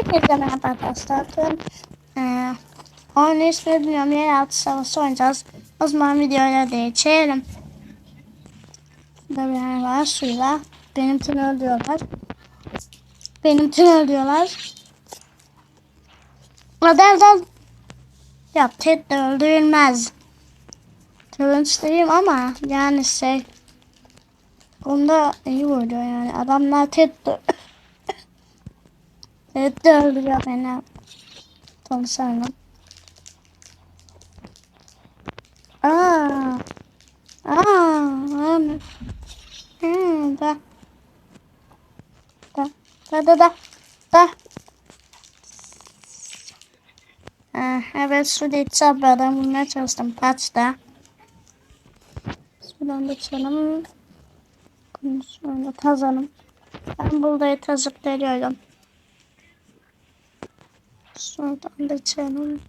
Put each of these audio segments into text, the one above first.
Hepinize merhaba arkadaşlar. Eee oyunu ismini bilmiyorum. Yeraltı savaşı oynayacağız. O zaman videoya geçelim. Burada bir yer var suyla. Benimkini öldürüyorlar. Benimkini öldürüyorlar. Adel dal. Ya Ted de öldürülmez. Turunçluyum ama yani şey Bunda iyi vuruyor yani. Adamlar Ted de Ted de öldürüyor beni. Tanışarım. Aa. Aa. Hmm, da. Da. Da da da. Da. Ha, evet su geçeceğim adam bulmaya çalıştım. Kaçta. Şuradan da çalalım. Şuradan tazalım. Ben buradayı tazıp veriyorum. Şuradan da çalalım.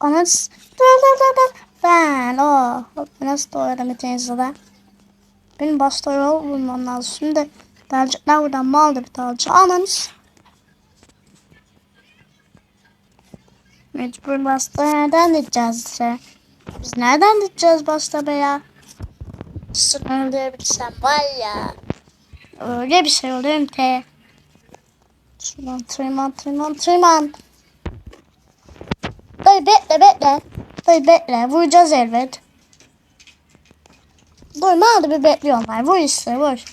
Anas. Dur dur dur dur. Ben o. Nasıl doğradım ikinizde Benim basta yol bulmam lazım. Şimdi dalcıklar buradan mal da bir dalcı. Ananız. Mecbur basta nereden gideceğiz işte? Biz nereden gideceğiz basta be ya? Sınırlayabilsem var ya. Öyle bir şey oluyor ki. Şuradan tırman tırman tırman. Dayı bekle bekle. Dayı bekle. Vuracağız elbet. Dur ne oldu bir bekliyorlar. Vur işte vur.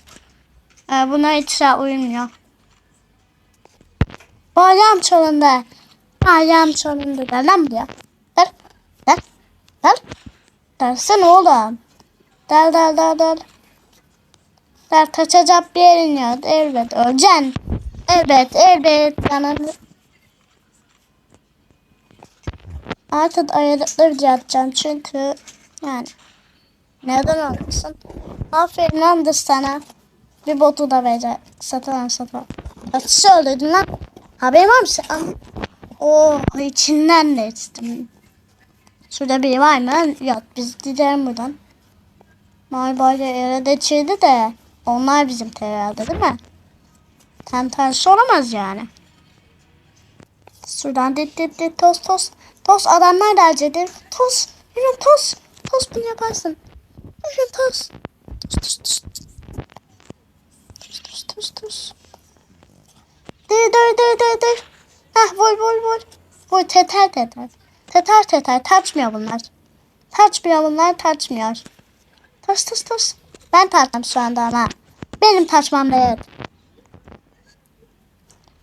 Ee, buna hiç şey uymuyor. Bayram çalındı. Bayram çalındı. Gel lan buraya. Gel. Gel. Gel. Dersene oğlum. Del del del del. Der taçacak bir yerin yok. Elbet öleceksin. Evet elbet. Canını Artık ayırıklı video atacağım çünkü yani neden olmasın? Aferin da sana. Bir botu da verecek. Satılan satılan. Kaçışı öldürdün lan. Haberin var mı sen? Oh içinden de içtim. Şurada biri var mı? Yok biz gidelim buradan. Mavi böyle yere de çiğdi de onlar bizim herhalde değil mi? Tam tersi olamaz yani. Şuradan dit dit dit toz toz. Toz adamlar da acıdır. Toz. Yürü toz. Toz bunu yaparsın. Yürü toz. Toz toz toz. Toz toz. Dur dur dur dur dur. Hah vur vur vur. Vur teter teter. Teter teter. Tartmıyor bunlar. Tartmıyor bunlar tartmıyor. Toz toz toz. Ben tartmam şu anda ama. Benim tartmam değil.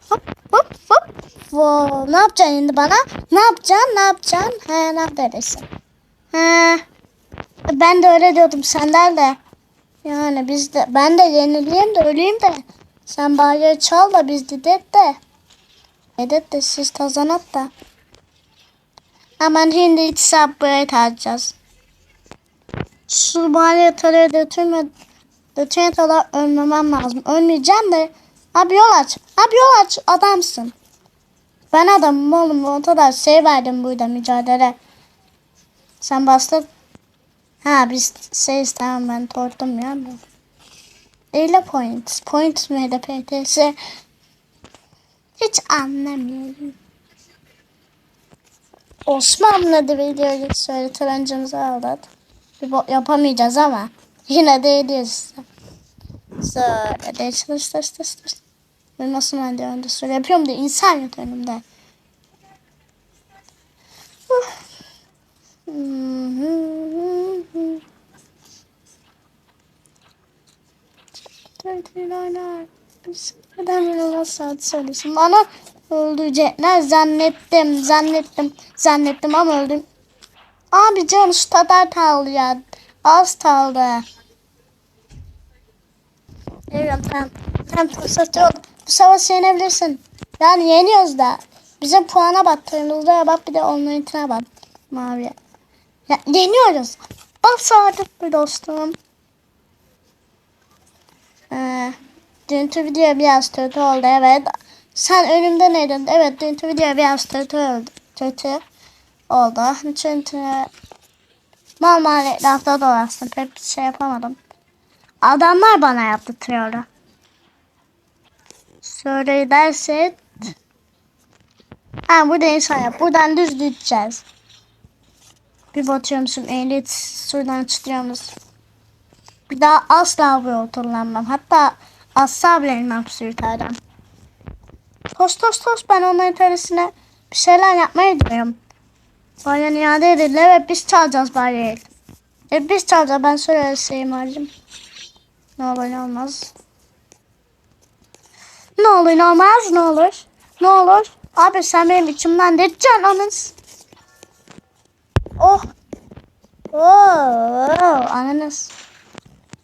Hop hop hop. Wow, ne yapacaksın şimdi bana? Ne yapacaksın? Ne yapacaksın? He, ne yapacaksın? He. Ben de öyle diyordum senden de. Yani biz de ben de yenileyim de öleyim de. Sen bari çal da biz dedet de. Edet de siz kazanat da. Hemen şimdi hiç sabırı tartacağız. Şu bari yatağı götürme. Götürme kadar ölmemem lazım. Ölmeyeceğim de. Abi yol aç. Abi yol aç. Adamsın. Ben adamım oğlum. O kadar şey verdim burada mücadele. Sen bastın. Ha biz şeyiz tamam ben tortum ya. Eyle point. Point mi HDPTS? Hiç anlamıyorum. Osmanlı tırancımızı aldık. Bir bot yapamayacağız ama. Yine de ediyoruz. Çalış çalış çalış çalış. Ben nasıl söyle yapıyorum da insan yok önümde. Neden böyle saat söylesin? Bana öldürecekler zannettim, zannettim, zannettim ama öldüm. Abi canım şu kadar kaldı ya. Az kaldı. Evet tamam. Tamam fırsat yok. Bu savaşı yenebilirsin. Yani yeniyoruz da. Bizim puana bak. Kırmızıya bak bir de onlarınkine bak. Mavi. Ya, yeniyoruz. Başardık bir dostum. Ee, dünkü video biraz kötü oldu evet. Sen önümde neydin? Evet dünkü video biraz kötü oldu. Kötü oldu. Çünkü normal etrafta dolaştım. Pek bir şey yapamadım. Adamlar bana yaptı. Söyle dersek Ha burada insan yap. Buradan düz gideceğiz. Bir batıyormuşsun ehliyet suyundan çıtıyormuş. Bir daha asla buraya oturulamam. Hatta asla bile inmem sürüterden. Toz toz toz ben onların tersine bir şeyler yapmaya gidiyorum. Bayan iade edildiler ve biz çalacağız bari. E biz çalacağız ben söyleseyim harcım. Ne olur ne olmaz. Ne olur ne olmaz ne olur. Ne olur. Abi sen benim içimden de canınız. Oh. Oh. Ananız.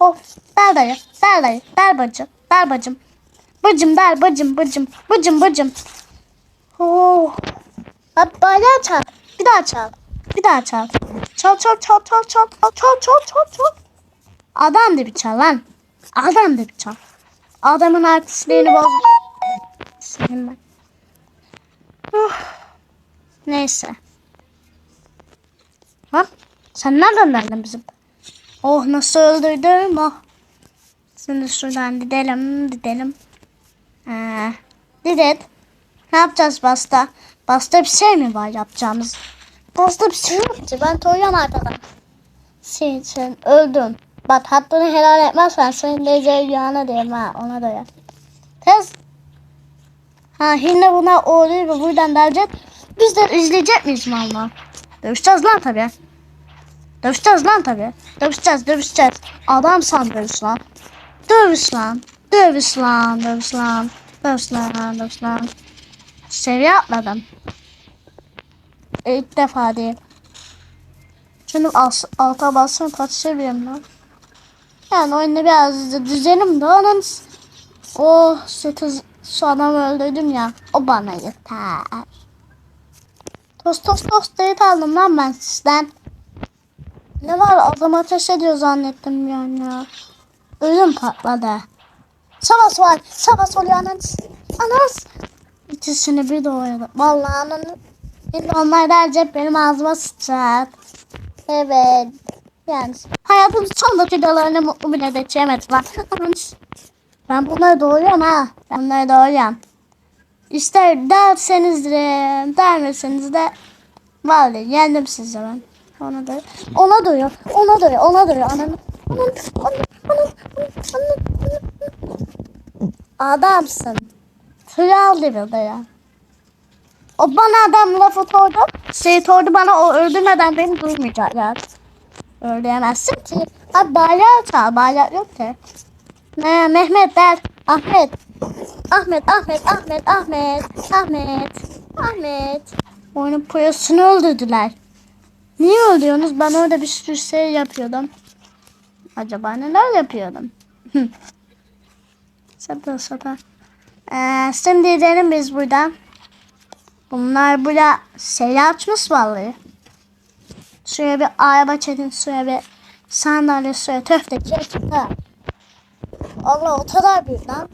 Oh. Ver dayı. Ver dayı. Ver bacım. Ver bacım. Bacım ver bacım bacım. Bacım bacım. Oh. Abi bana çal. Bir daha çal. Bir daha. Çal çal çal çal çal çal çal çal çal çal. Adam da bir çal lan. Adam da bir çal. Adamın artistliğini boz. Senin ben. Uh. Neyse. Ha? Sen nereden geldin bizim? Oh nasıl öldürdüm oh. Şimdi şuradan gidelim gidelim. Ee, Didet. Ne yapacağız Basta? Basta bir şey mi var yapacağımız? Basta bir şey yok ki. Ben toyuyorum arkadan. Sen, sen öldün. Bak hakkını helal etmezsen senin de yana diyeyim ha ona da ya. Tez. Ha şimdi buna oluyor ve buradan gelecek. Biz de izleyecek miyiz valla? Dövüşeceğiz lan tabi. Dövüşeceğiz lan tabi. Dövüşeceğiz dövüşeceğiz. Adam san dövüş lan. Dövüş lan. Dövüş lan. Dövüş lan. Dövüş lan. Dövüş lan. Seviye atladım. İlk defa değil. Şimdi as alta bassam kaçırıyorum lan. Yani oyunda biraz da düzenim de onun o şu adamı öldürdüm ya. O bana yeter. Tost tost tost dayıt aldım lan ben sizden. Ne var adam ateş ediyor zannettim yani ya. Ölüm patladı. Savaş var. Savaş oluyor ananız. Ananız. İkisini bir doğradı. Vallahi ananız. Şimdi onlar derece benim ağzıma sıçacak. Evet. Yani hayatımın son dakikalarını mutlu bile geçiremedim lan. Ben bunları doğruyorum ha. Ben bunları doğruyorum. İster derseniz de dermeseniz de vallahi yendim sizi ben. Ona da ona doyuyor. Ona doyuyor. Ona doyuyor. Ananı. Ananı. Ananı. Ananı. Ananı. Adamsın. Kral level'da ya. O bana adam lafı tordu. Şey tordu bana o öldürmeden beni duymayacak ya. Öldüremezsin ki. Abi bayrağı çal. Bayrağı yok ki. Ne Mehmet der. Ahmet. Ahmet, Ahmet, Ahmet, Ahmet, Ahmet, Ahmet. Oyunun proyasını öldürdüler. Niye öldürüyorsunuz? Ben orada bir sürü şey yapıyordum. Acaba neler yapıyordum? Sata sata. Ee, şimdi gidelim biz buradan. Bunlar burada şey açmış vallahi. Şuraya bir araba çekin, şuraya bir sandalye, şuraya köfte çekin. Ha. Allah o kadar büyük lan.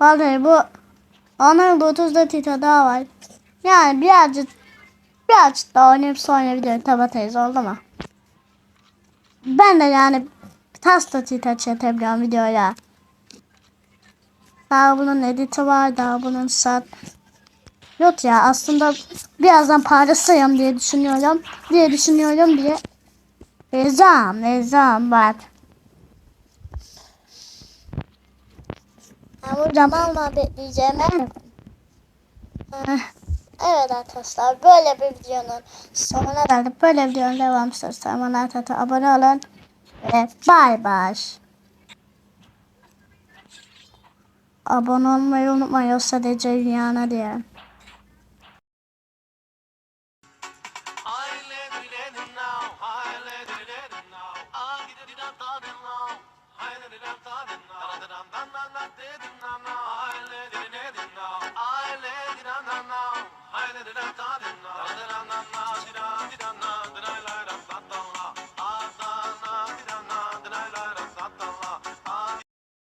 Vallahi bu Anadolu 30'da Tita daha var. Yani birazcık birazcık daha oynayıp sonra video tabatayız oldu mu? Ben de yani Tasta Tita çekebiliyorum videoya. Daha bunun editi var, daha bunun saat Yok ya aslında birazdan paylaşayım diye düşünüyorum. Diye düşünüyorum diye. Ezam, ezam bak. Ben bu zaman bekleyeceğim. Evet arkadaşlar böyle bir videonun sonuna geldik. Böyle videonun devamı bana abone olun. Ve bay bay. Abone olmayı unutmayın yoksa DC Dünyana diye.